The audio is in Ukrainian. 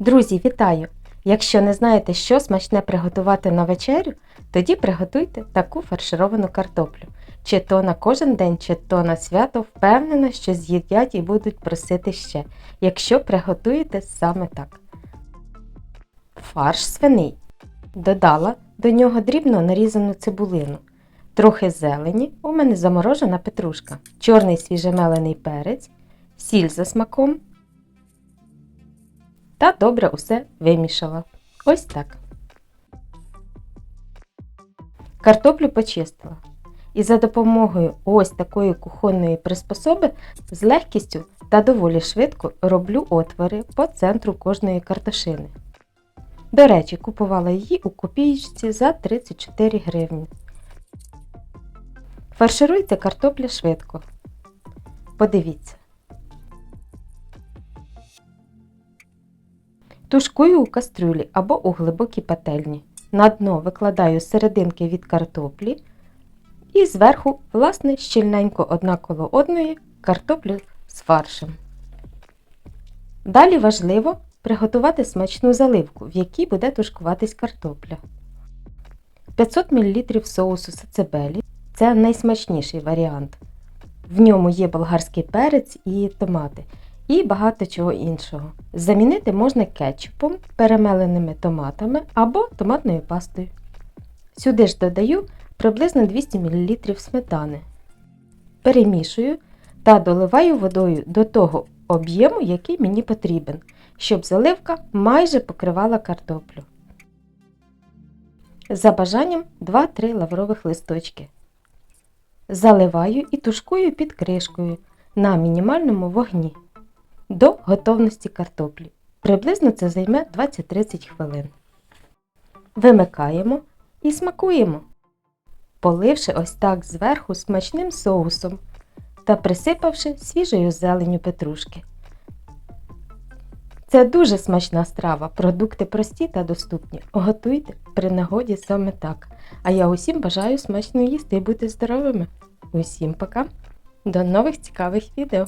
Друзі, вітаю! Якщо не знаєте, що смачне приготувати на вечерю, тоді приготуйте таку фаршировану картоплю. Чи то на кожен день, чи то на свято, впевнена, що з'їдять і будуть просити ще, якщо приготуєте саме так. Фарш свиний. Додала до нього дрібно нарізану цибулину, трохи зелені, у мене заморожена петрушка, чорний свіжемелений перець, сіль за смаком та добре усе вимішала. Ось так. Картоплю почистила. І за допомогою ось такої кухонної приспособи з легкістю та доволі швидко роблю отвори по центру кожної картошини. До речі, купувала її у копієчці за 34 гривні. Фаршируйте картопля швидко. Подивіться. Тушкую у кастрюлі або у глибокій пательні. На дно викладаю серединки від картоплі і зверху, власне, щільненько одна коло одної картоплю з фаршем. Далі важливо приготувати смачну заливку, в якій буде тушкуватись картопля. 500 мл соусу сацебелі це найсмачніший варіант. В ньому є болгарський перець і томати і багато чого іншого. Замінити можна кетчупом, перемеленими томатами або томатною пастою. Сюди ж додаю приблизно 200 мл сметани. Перемішую та доливаю водою до того об'єму, який мені потрібен, щоб заливка майже покривала картоплю. За бажанням 2-3 лаврових листочки. Заливаю і тушкую під кришкою на мінімальному вогні до готовності картоплі. Приблизно це займе 20-30 хвилин. Вимикаємо і смакуємо, поливши ось так зверху смачним соусом та присипавши свіжою зеленю петрушки. Це дуже смачна страва, продукти прості та доступні. Готуйте при нагоді саме так. А я усім бажаю смачно їсти і бути здоровими. Усім пока! До нових цікавих відео!